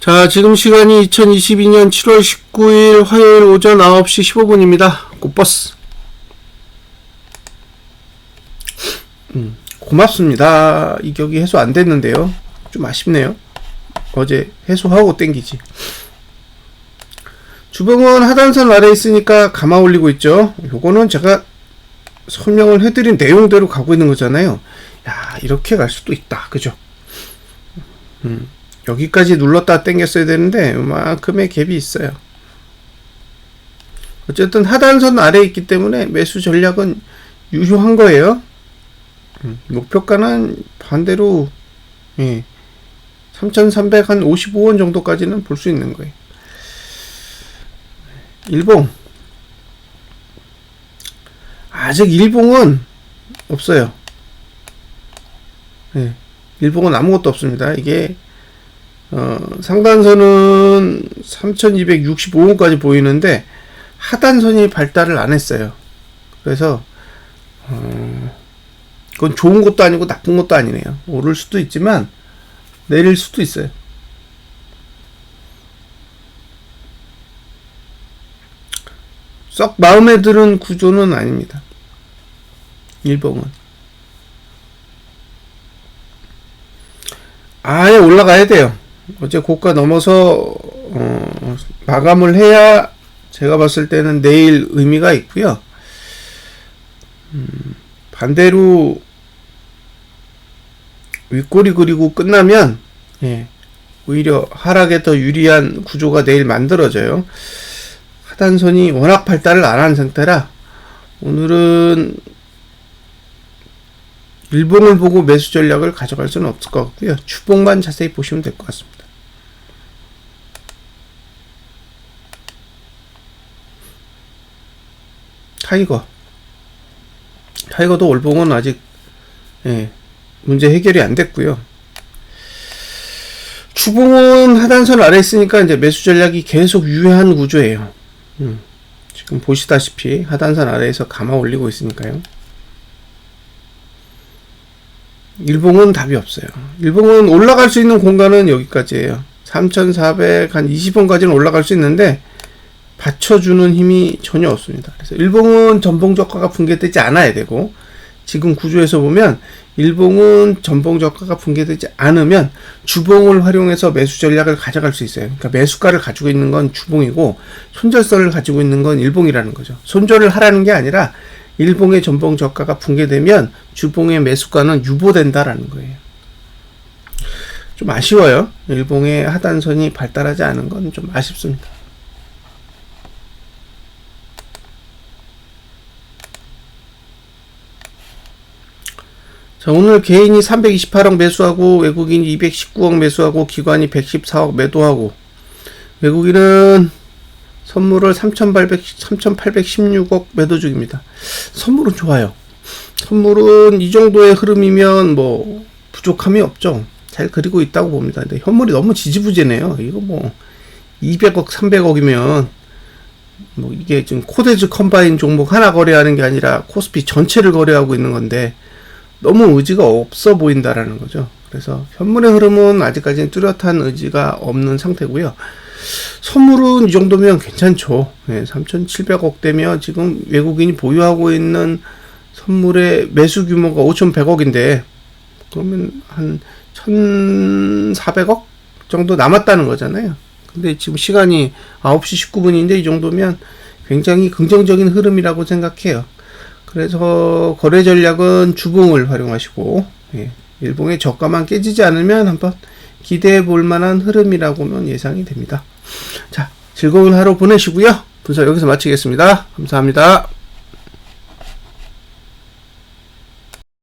자, 지금 시간이 2022년 7월 19일 화요일 오전 9시 15분입니다. 꽃버스. 음, 고맙습니다. 이격이 해소 안 됐는데요. 좀 아쉽네요. 어제 해소하고 땡기지. 주봉은 하단선 아래 있으니까 감아 올리고 있죠. 요거는 제가 설명을 해드린 내용대로 가고 있는 거잖아요. 야, 이렇게 갈 수도 있다. 그죠? 음. 여기까지 눌렀다 땡겼어야 되는데 이만큼의 갭이 있어요. 어쨌든 하단선 아래에 있기 때문에 매수 전략은 유효한 거예요. 음, 목표가는 반대로 예, 3,355원 정도까지는 볼 수 있는 거예요. 일봉 아직 일봉은 없어요. 예, 일봉은 아무것도 없습니다. 이게 어, 상단선은 3265원까지 보이는데 하단선이 발달을 안 했어요. 그래서 어, 그건 좋은 것도 아니고 나쁜 것도 아니네요. 오를 수도 있지만 내릴 수도 있어요. 썩 마음에 드는 구조는 아닙니다. 일봉은 아예 올라가야 돼요. 어제 고가 넘어서 어, 마감을 해야 제가 봤을 때는 내일 의미가 있고요. 음, 반대로 윗꼬리 그리고 끝나면 예, 오히려 하락에 더 유리한 구조가 내일 만들어져요. 하단선이 워낙 발달을 안 한 상태라 오늘은 일봉을 보고 매수 전략을 가져갈 수는 없을 것 같고요. 추봉만 자세히 보시면 될 것 같습니다. 타이거. 타이거도 올봉은 아직 예, 문제 해결이 안 됐고요. 추봉은 하단선 아래 있으니까 이제 매수 전략이 계속 유효한 구조예요. 음, 지금 보시다시피 하단선 아래에서 감아 올리고 있으니까요. 일봉은 답이 없어요. 일봉은 올라갈 수 있는 공간은 여기까지예요. 3,400, 한 20원까지는 올라갈 수 있는데, 받쳐주는 힘이 전혀 없습니다. 그래서 일봉은 전봉 저가가 붕괴되지 않아야 되고 지금 구조에서 보면 일봉은 전봉 저가가 붕괴되지 않으면 주봉을 활용해서 매수 전략을 가져갈 수 있어요. 그러니까 매수가를 가지고 있는 건 주봉이고 손절선을 가지고 있는 건 일봉이라는 거죠. 손절을 하라는 게 아니라 일봉의 전봉 저가가 붕괴되면 주봉의 매수가는 유보된다라는 거예요. 좀 아쉬워요. 일봉의 하단선이 발달하지 않은 건 좀 아쉽습니다. 자, 오늘 개인이 328억 매수하고 외국인이 219억 매수하고 기관이 114억 매도하고 외국인은 선물을 3,800, 3,816억 매도 중입니다. 선물은 좋아요. 선물은 이 정도의 흐름이면 뭐 부족함이 없죠. 잘 그리고 있다고 봅니다. 근데 현물이 너무 지지부진해요. 이거 뭐 200억, 300억이면 뭐 이게 지금 코데즈 컴바인 종목 하나 거래하는 게 아니라 코스피 전체를 거래하고 있는 건데 너무 의지가 없어 보인다라는 거죠. 그래서 현물의 흐름은 아직까지는 뚜렷한 의지가 없는 상태고요. 선물은 이 정도면 괜찮죠. 네, 3,700억 대면 지금 외국인이 보유하고 있는 선물의 매수 규모가 5,100억인데 그러면 한 1,400억 정도 남았다는 거잖아요. 근데 지금 시간이 9시 19분인데 이 정도면 굉장히 긍정적인 흐름이라고 생각해요. 그래서 거래 전략은 주봉을 활용하시고 예, 일봉의 저가만 깨지지 않으면 한번 기대해 볼 만한 흐름이라고는 예상이 됩니다. 자, 즐거운 하루 보내시고요. 분석 여기서 마치겠습니다. 감사합니다.